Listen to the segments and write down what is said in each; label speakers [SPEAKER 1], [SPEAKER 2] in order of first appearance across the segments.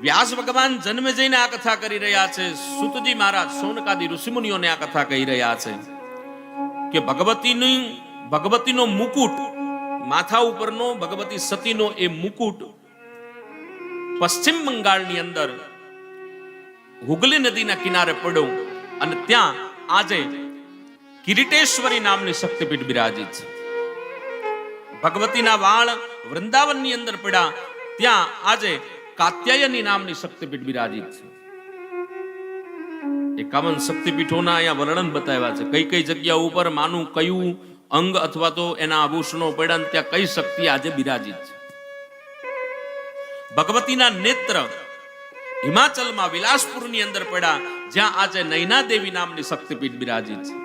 [SPEAKER 1] વ્યાસ ભગવાન જન્મે જઈને આ કથા કરી રહ્યા છે. સુતજી મહારાજ, સોનકાદી ઋષિમુનિઓને આ કથા કહી રહ્યા છે કે ભગવતીની, ભગવતીનો મુકુટ, માથા ઉપરનો ભગવતી સતીનો એ મુકુટ પશ્ચિમ બંગાળની અંદર હુગલી નદીના કિનારે પડ્યો અને ત્યાં આજે કિરીટેશ્વરી નામની શક્તિપીઠ બિરાજી છે. ભગવતીના વાળ વૃંદાવનની અંદર પડ્યા. ત્યાં આજે કાત્યાયની નામની શક્તિપીઠ બિરાજિત છે. એકાવન શક્તિપીઠોના અહીંયા વર્ણન બતાવ્યા છે. કઈ કઈ જગ્યા ઉપર માનું કયું અંગ અથવા તો એના આભૂષણો પડ્યા ત્યાં કઈ શક્તિ આજે બિરાજિત છે. ભગવતીના નેત્ર હિમાચલમાં વિલાસપુરની અંદર પડ્યા, જ્યાં આજે નૈના દેવી નામની શક્તિપીઠ બિરાજિત છે.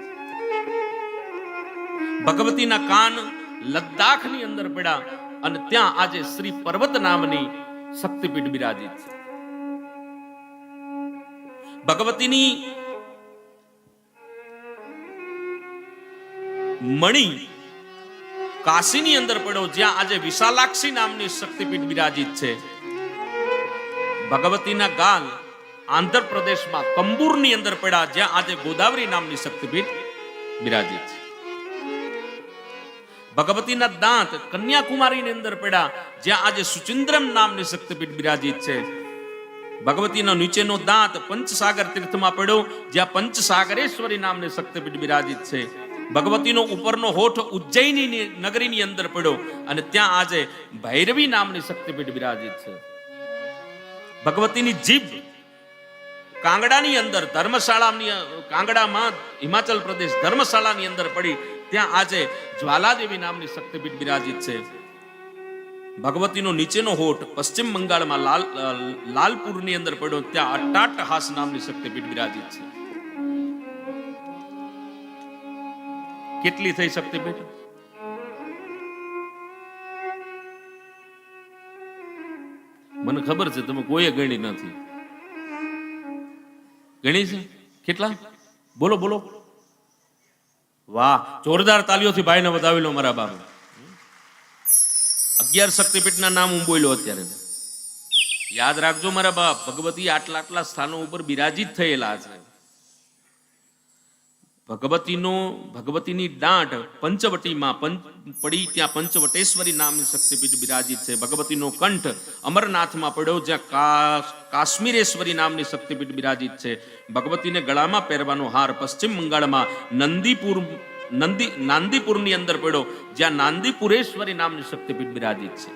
[SPEAKER 1] ભગવતીના કાન લદ્દાખની અંદર પડ્યા અને ત્યાં આજે શ્રી પર્વત નામની શક્તિપીઠ બિરાજિત છે ભગવતીની મણિ કાશીની અંદર પડ્યો જ્યાં આજે વિશાલાક્ષી નામની શક્તિપીઠ બિરાજિત છે ભગવતીના ગાલ આંધ્રપ્રદેશમાં કંબુરની અંદર પડ્યા જ્યાં આજે ગોદાવરી નામની શક્તિપીઠ બિરાજિત છે ભગવતીના દાંત કન્યાકુમારીની અંદર પડ્યા, જ્યાં આજે સુચિન્દ્રમ નામની શક્તિપીઠ બિરાજિત છે. ભગવતીનો નીચેનો દાંત પંચસાગર તીર્થમાં પડ્યો, જ્યાં પંચસાગરેશ્વરી નામની શક્તિપીઠ બિરાજિત છે. ભગવતીનો ઉપરનો હોઠ ઉજ્જૈની નગરીની અંદર પડ્યો અને ત્યાં આજે ભૈરવી નામની શક્તિપીઠ બિરાજિત છે. ભગવતીની જીભ કાંગડાની અંદર ધર્મશાળાની, કાંગડામાં હિમાચલ પ્રદેશ ધર્મશાળાની અંદર પડી ત્યાં આજે જ્વાલાદેવી નામની શક્તિપીઠ બિરાજિત છે. ભગવતીનો નીચેનો હોઠ પશ્ચિમ બંગાળમાં લાલ, લાલપુરની અંદર પડ્યો, ત્યાં અટ્ટાટહાસ નામની શક્તિપીઠ બિરાજિત છે. કેટલી થઈ શક્તિપીઠ? મને ખબર છે, તમે કોઈએ ગણી નથી. ગણી છે? કેટલા? બોલો બોલો. વાહ. જોરદાર તાલીઓથી ભાઈને વધાવી લો મારા બાપ. અગિયાર શક્તિપીઠના નામ હું બોલ્યો અત્યારે. યાદ રાખજો મારા બાપ, ભગવતી આટલા આટલા સ્થાનો ઉપર બિરાજિત થયેલા છે. ભગવતીનો, ભગવતીની દાંઢ પંચવટીમાં પંચ પડી ત્યાં પંચવટેશ્વરી નામની શક્તિપીઠ બિરાજિત છે. ભગવતીનો કંઠ અમરનાથમાં પડ્યો જ્યાં કાશ્મીરેશ્વરી નામની શક્તિપીઠ બિરાજિત છે. ભગવતીને ગળામાં પહેરવાનો હાર પશ્ચિમ બંગાળમાં નંદીપુર, નંદી, નાંદીપુરની અંદર પડ્યો જ્યાં નાંદીપુરેશ્વરી નામની શક્તિપીઠ બિરાજિત છે.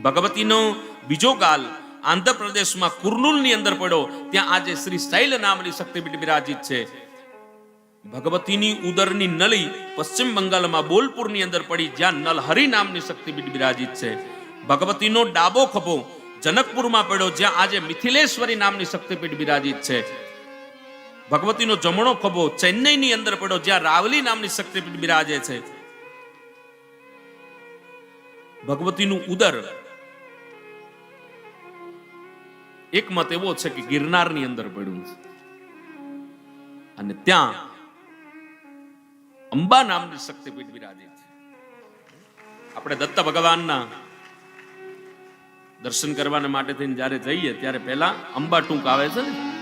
[SPEAKER 1] ભગવતીનો બીજો ગાલ આંધ્રપ્રદેશમાં કુર્નૂલની અંદર પડ્યો, ત્યાં આજે શ્રી શૈલ નામની શક્તિપીઠ બિરાજિત છે. ભગવતીની ઉદરની નળી પશ્ચિમ બંગાળમાં બોલપુરની અંદર પડી, જ્યાં નલહરી નામની શક્તિપીઠ બિરાજિત છે. ભગવતીનો ડાબો ખભો જનકપુરમાં પડ્યો, જ્યાં આજે મિથિલેશ્વરી નામની શક્તિપીઠ બિરાજિત છે. ભગવતીનો જમણો ખભો ચેન્નઈની અંદર પડ્યો, જ્યાં રાવલી નામની શક્તિપીઠ બિરાજે છે. ભગવતીનું ઉદર એક મત એવો છે કે ગિરનારની અંદર પડ્યું છે. અને ત્યાં અંબા નામની શક્તિપીઠ બિરાજે છે. આપણે દત્ત ભગવાનના દર્શન કરવાને માટે થઈને જ્યારે જઈએ, ત્યારે પહેલા અંબા ટૂંક આવે છે ને?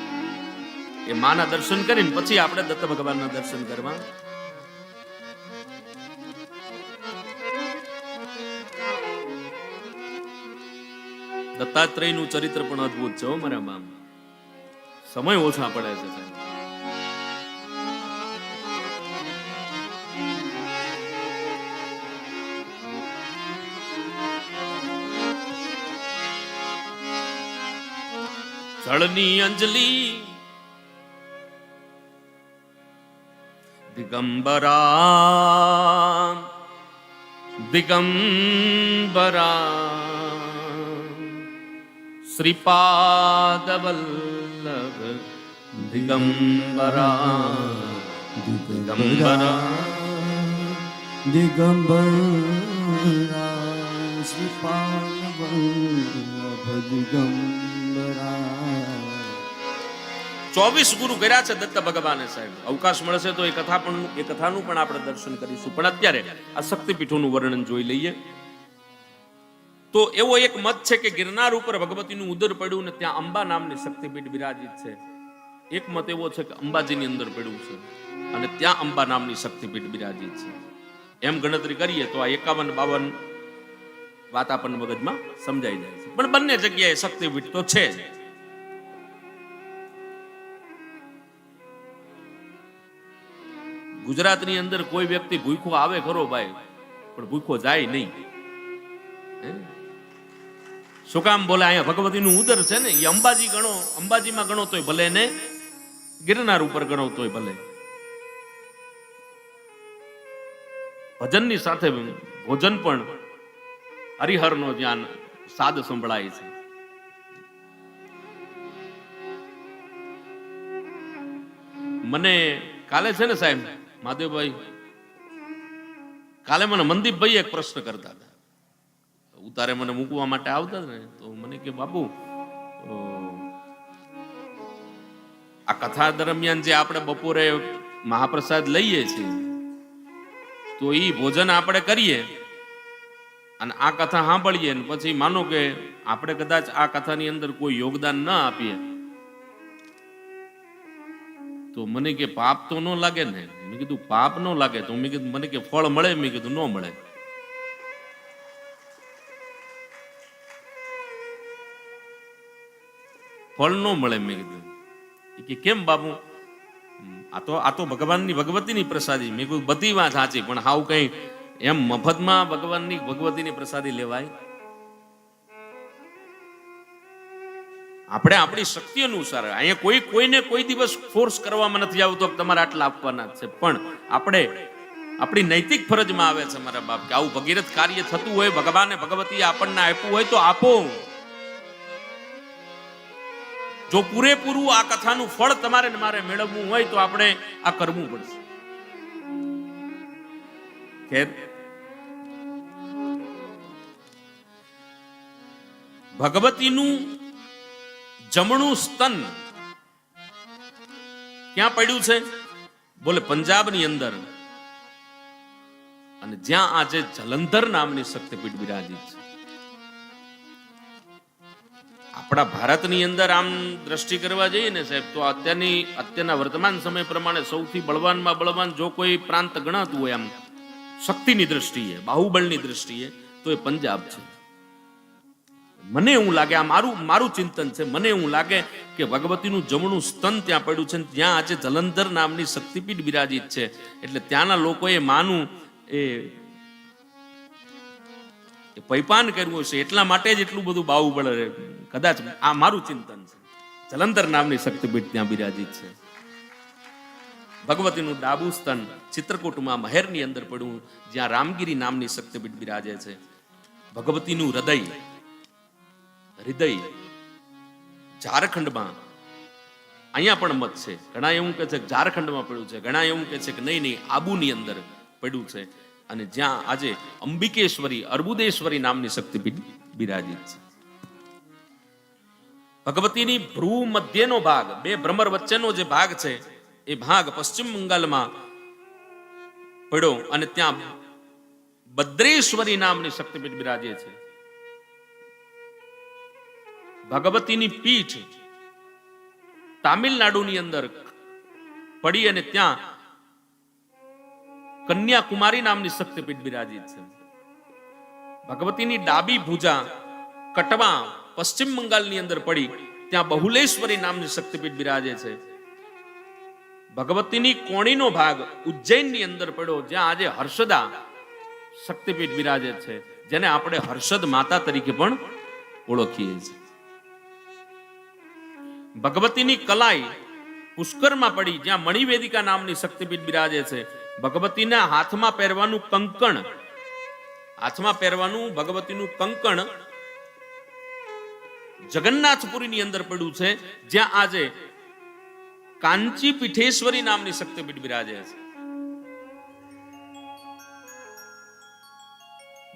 [SPEAKER 1] એ માના દર્શન કરીને પછી આપણે દત્ત ભગવાનના દર્શન કરવા. દત્તાત્રેયનું ચરિત્ર પણ અદ્ભુત છે મારા મામ સમય ઓછા પડે છે. જળની અંજલી, દિગંબરા દિગંબરા દિગંબરા દિગંબરા
[SPEAKER 2] દિગંબરા શ્રીપાદ દિગંબરા
[SPEAKER 1] ચોવીસ ગુરુ કર્યા છે દત્ત ભગવાને સાહેબ. અવકાશ મળશે તો એ કથા પણ એ કથાનું પણ આપણે દર્શન કરીશું. પણ અત્યારે આ શક્તિપીઠોનું વર્ણન જોઈ લઈએ. તો એવો એક મત છે કે ગિરનાર ઉપર ભગવતીનું ઉદર પડ્યું ને ત્યાં અંબા નામની શક્તિપીઠ બિરાજિત છે. એક મત એવો છે કે અંબાજીની અંદર પડ્યું છે અને ત્યાં અંબા નામની શક્તિપીઠ બિરાજિત છે. એમ ગણતરી કરીએ તો આ એકાવન બાવન વાત આપણને મગજમાં સમજાઈ જાય છે. પણ બંને જગ્યાએ શક્તિપીઠ તો છે જ. ગુજરાતની અંદર કોઈ વ્યક્તિ ભૂખો આવે ખરો ભાઈ, પણ ભૂખો જાય નહીં. હે? શું કામ બોલે? અહીંયા ભગવતીનું ઉદર છે ને, એ અંબાજી ગણો, અંબાજીમાં ગણો તોય ભલે ને, ગિરનાર ઉપર ગણો તોય ભલે. ભજનની સાથે ભોજન પણ હરિહરનો જ્ઞાન સાદ સંભળાય છે. મને કાલે છે ને સાહેબ, મહાદેવભાઈ, કાલે મને મનદીપભાઈ એક પ્રશ્ન કરતા ઉતારે મને મૂકવા માટે આવતા ને, તો મને કે બાપુ આ કથા દરમિયાન જે આપણે બપોરે મહાપ્રસાદ લઈએ છીએ, તો એ ભોજન આપણે કરીએ અને આ કથા સાંભળીએ ને પછી માનો કે આપણે કદાચ આ કથાની અંદર કોઈ યોગદાન ન આપીએ. તો મને કે, પાપ તો ન લાગે ને? મેં કીધું, પાપ ન લાગે. તો મેં કીધું, મને કે ફળ મળે? મેં કીધું, ન મળે. ફળ ન મળે મેં કીધું. કે, કેમ બાપુ આ તો આ તો ભગવાનની ભગવતીની પ્રસાદી. મેં કીધું, બધી વાત સાચી, પણ હાવ કઈ એમ મફતમાં ભગવાનની ભગવતીની પ્રસાદી લેવાય? આપણે આપણી શક્તિ અનુસાર, અહીંયા કોઈ, કોઈને કોઈ દિવસ ફોર્સ કરવામાં નથી આવતો તમારે આટલા આપવાના છે. પણ આપણે, આપણી નૈતિક ફરજમાં આવે છે મારા બાપ, કે આવું ભગીરથ કાર્ય થતું હોય, ભગવાને ભગવતીએ આપણને આપ્યું હોય તો આપો. જો પૂરેપૂરું આ કથાનું ફળ તમારે મારે મેળવવું હોય તો આપણે આ કરવું પડશે. ભગવતીનું જમણું સ્તન ક્યાં પડ્યું છે? બોલે પંજાબની અંદર. અને જ્યાં આજે જલંધર નામની શક્તિપીઠ બિરાજી છે. આપણા ભારતની અંદર આમ દ્રષ્ટિ કરવા જઈએ ને સાહેબ, તો અત્યારની, અત્યારના વર્તમાન સમય પ્રમાણે સૌથી બળવાનમાં બળવાન જો કોઈ પ્રાંત ગણાતું હોય આમ, શક્તિની દ્રષ્ટિએ, બાહુબળની દ્રષ્ટિએ, તો એ પંજાબ છે મને એવું લાગે, આ મારું મારું ચિંતન છે, મને એવું લાગે કે ભગવતીનું જમણું સ્તન ત્યાં પડ્યું છે ત્યાં આજે જલંધર નામની શક્તિપીઠ બિરાજિત છે એટલે ત્યાંના લોકોએ માનું એ પૈપાન કર્યું હશે, એટલા માટે જ એટલું બધું બાહુબળ. કદાચ આ મારું ચિંતન છે. જલંધર નામની શક્તિપીઠ ત્યાં બિરાજિત છે. ભગવતીનું ડાબુ સ્તન ચિત્રકૂટમાં મહેરની અંદર પડ્યું જ્યાં રામગીરી નામની શક્તિપીઠ બિરાજે છે. ભગવતીનું હૃદય હૃદય ઝારખંડમાં અહીંયા પણ મત છે. ઘણા એવું કહે છે કે ઝારખંડમાં પડ્યું છે. ઘણા એવું કહે છે કે નહીં નહીં, આબુની અંદર પડ્યું છે. અને જ્યાં આજે અંબિકેશ્વરી, અર્બુદેશ્વરી નામની શક્તિપીઠ બિરાજિત છે. ભગવતીની ભ્રુ મધ્યનો ભાગ, બે ભ્રમર વચ્ચેનો જે ભાગ છે, એ ભાગ પશ્ચિમ બંગાળમાં પડ્યો અને ત્યાં બદ્રેશ્વરી નામની શક્તિપીઠ બિરાજે છે. ભગવતીની પીઠ તામિલનાડુની અંદર પડી અને ત્યાં કન્યાકુમારી નામની શક્તિપીઠ બિરાજિત છે. ભગવતીની ડાબી ભુજા કટવા પશ્ચિમ બંગાળની અંદર પડી, ત્યાં બહુલેશ્વરી નામની શક્તિપીઠ બિરાજે છે. ભગવતીની કોણીનો ભાગ ઉજ્જૈનની અંદર પડ્યો, જ્યાં આજે હર્ષદા શક્તિપીઠ બિરાજે છે, જેને આપણે હર્ષદ માતા તરીકે પણ ઓળખીએ છીએ. ભગવતીની કલાઈ પુષ્કરમાં પડી, જ્યાં મણિવેદિકા નામની શક્તિપીઠ બિરાજે છે. ભગવતીના હાથમાં પહેરવાનું કંકણ, હાથમાં પહેરવાનું ભગવતીનું કંકણ જગન્નાથપુરીની અંદર પડ્યું છે, જ્યાં આજે કાંચી પીઠેશ્વરી નામની શક્તિપીઠ બિરાજે છે.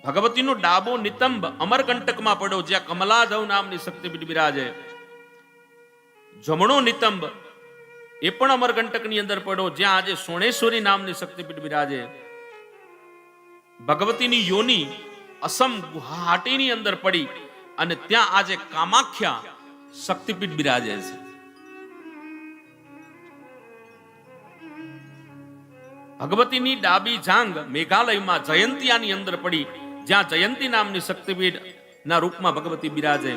[SPEAKER 1] ભગવતીનો ડાબો નિતંબ અમરકંટકમાં પડ્યો, જ્યાં કમલાધવ નામની શક્તિપીઠ બિરાજે. જમણો નિતંબ એ પણ અમરકંટકની અંદર પડ્યો, જ્યાં આજે સોણેશ્વરી નામની શક્તિપીઠ બિરાજે. ભગવતીની યોની અસમ ગુવાહાટીની અંદર પડી. અને ત્યાં આજે કામાખ્યા શક્તિપીઠ બિરાજે છે. ભગવતીની ડાબી જાંગ મેઘાલયમાં જયંતિયાની અંદર પડી, જ્યાં જયંતી નામની શક્તિપીઠ ના રૂપમાં ભગવતી બિરાજે.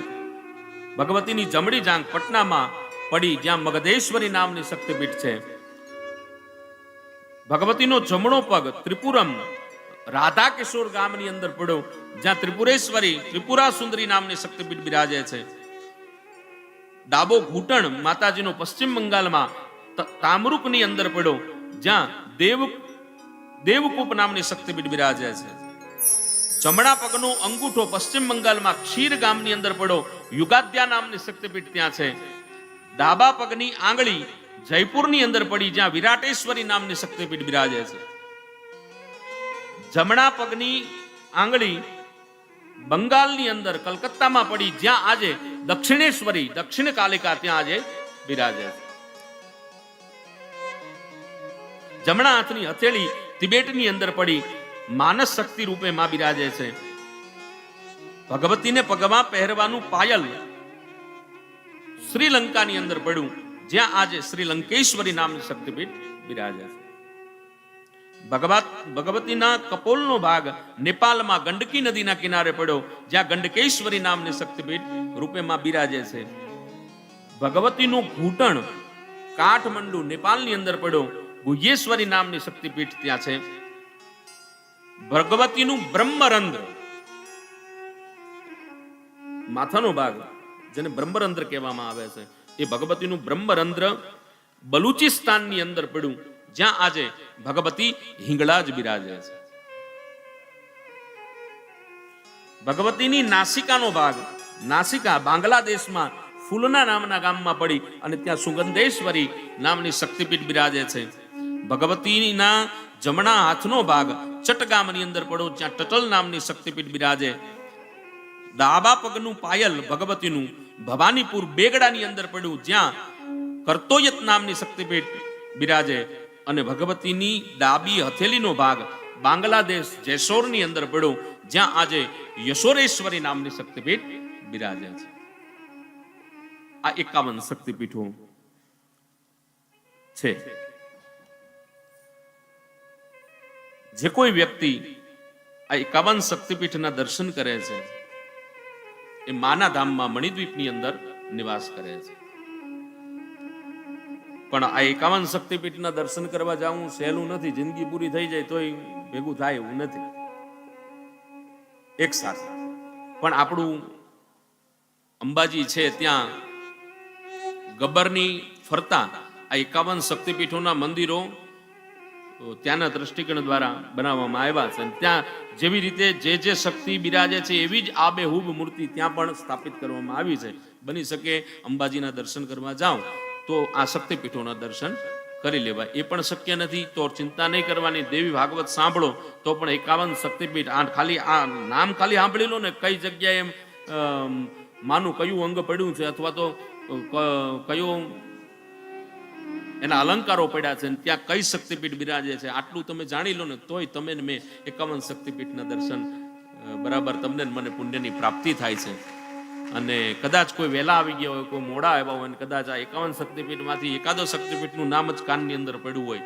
[SPEAKER 1] ભગવતીની જમણી જાંગ પટનામાં પડી, જ્યાં મગધેશ્વરી નામની શક્તિપીઠ છે. ભગવતીનો જમણો પગ ત્રિપુરમ રાધા કિશોર ગામની અંદર પડ્યો. જ્યાં ત્રિપુરેશ્વરી ત્રિપુરા સુંદરી નામની શક્તિપીઠ બિરાજે છે. ડાબો ઘૂંટણ માતાજીનો પશ્ચિમ બંગાળમાં તામરૂપની અંદર પડ્યો, જ્યાં દેવ, દેવકૂપ નામની શક્તિપીઠ બિરાજે છે. જમણા પગનો અંગૂઠો પશ્ચિમ બંગાળમાં ક્ષીર ગામની અંદર પડ્યો, યુગાદ્યા નામની શક્તિપીઠ ત્યાં છે. ડાબા પગની આંગળી જયપુરની અંદર પડી, જ્યાં વિરાટેશ્વરી નામની શક્તિપીઠ બિરાજે છે. જમણા પગની આંગળી બંગાળની અંદર કલકત્તામાં પડી, જ્યાં આજે દક્ષિણેશ્વરી, દક્ષિણ કાલિકા ત્યાં આજે બિરાજે જમણા હાથની હથેળી તિબેટની અંદર પડી, માનસ શક્તિ રૂપે માં બિરાજે છે. ભગવતીને પગમાં પહેરવાનું પાયલ શ્રીલંકાની અંદર પડ્યું, જ્યાં આજે શ્રીલંકેશ્વરી નામની શક્તિપીઠ બિરાજે છે. ભગવત, ભગવતીના કપોલનો ભાગ નેપાળમાં ગંડકી નદીના કિનારે પડ્યો, જ્યાં ગંડકેશ્વરી નામની શક્તિપીઠ રૂપેમાં બિરાજે છે. ભગવતીનું ઘૂંટણ કાઠમંડુ નેપાળની અંદર પડ્યો, ગુહ્યેશ્વરી નામની શક્તિપીઠ ત્યાં છે. ભગવતીનું બ્રહ્મરંધ્ર, માથાનો ભાગ, જેને બ્રહ્મરંધ્ર કહેવામાં આવે છે, એ ભગવતીનું બ્રહ્મરંધ્ર બલુચિસ્તાનની અંદર પડ્યું, જ્યાં આજે ભગવતી હિંગળા જ બિરાજે છે. ભગવતીની નાસિકાનો ભાગ, નાસિકા બાંગ્લાદેશમાં ફૂલના નામના ગામમાં પડી અને ત્યાં સુગંધેશ્વરી નામની શક્તિપીઠ બિરાજે છે. ભગવતીના જમણા હાથનો ભાગ ચટ ગામની અંદર પડો જ્યાં ટટલ નામની શક્તિપીઠ બિરાજે. ડાબા પગનું પાયલ ભગવતીનું ભવાનીપુર બેગડાની અંદર પડ્યું જ્યાં કરતોયત નામની શક્તિપીઠ બિરાજે. અને ભગવતીની ડાબી હથેલીનો ભાગ બાંગ્લાદેશ જેસોરની અંદર પડ્યો, જ્યાં આજે યશોરેશ્વરી નામની શક્તિપીઠ બિરાજે છે. આ એકાવન શક્તિપીઠો છે. જે કોઈ વ્યક્તિ આ એકાવન શક્તિપીઠના દર્શન કરે છે, એ માના ધામમાં મણિદ્વીપની અંદર નિવાસ કરે છે. પણ આ એકાવન શક્તિપીઠના દર્શન કરવા જવું સહેલું નથી, જિંદગી પૂરી થઈ જાય તોય ભેગું થાય એવું નથી. એક સાથે પણ આપણું અંબાજી છે ત્યાં ગબ્બરની ફરતા આ એકાવન શક્તિપીઠોના મંદિરો ત્યાંના દ્રષ્ટિકોણ દ્વારા બનાવવામાં આવ્યા છે. ત્યાં જેવી રીતે જે જે શક્તિ બિરાજે છે એવી જ આબેહૂબ મૂર્તિ ત્યાં પણ સ્થાપિત કરવામાં આવી છે. બની શકે અંબાજીના દર્શન કરવા જાઓ તો આ શક્તિપીઠોના દર્શન કરી લેવાય. એ પણ શક્ય નથી, તો ચિંતા નહીં કરવાની. દેવી ભાગવત સાંભળો, તો પણ એકાવન શક્તિપીઠ, આ ખાલી આ નામ ખાલી સાંભળી લો ને, કઈ જગ્યાએ માનું કયું અંગ પડ્યું છે અથવા તો કયો એના અલંકારો પડ્યા છે ત્યાં કઈ શક્તિપીઠ બિરાજે છે, આટલું તમે જાણી લો ને, તોય તમે મેં એકાવન શક્તિપીઠના દર્શન બરાબર તમને મને પુણ્યની પ્રાપ્તિ થાય છે. અને કદાચ કોઈ વહેલા આવી ગયા હોય, કોઈ મોડા આવ્યા હોય, અને કદાચ આ એકાવન શક્તિપીઠમાંથી એકાદો શક્તિપીઠનું નામ જ કાનની અંદર પડ્યું હોય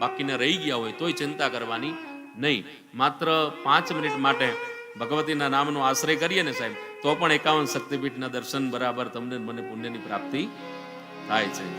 [SPEAKER 1] બાકીના રહી ગયા હોય, તોય ચિંતા કરવાની નહીં. માત્ર પાંચ મિનિટ માટે ભગવતીના નામનો આશ્રય કરીએ ને સાહેબ, તો પણ એકાવન શક્તિપીઠના દર્શન બરાબર તમને મને પુણ્યની પ્રાપ્તિ થાય છે.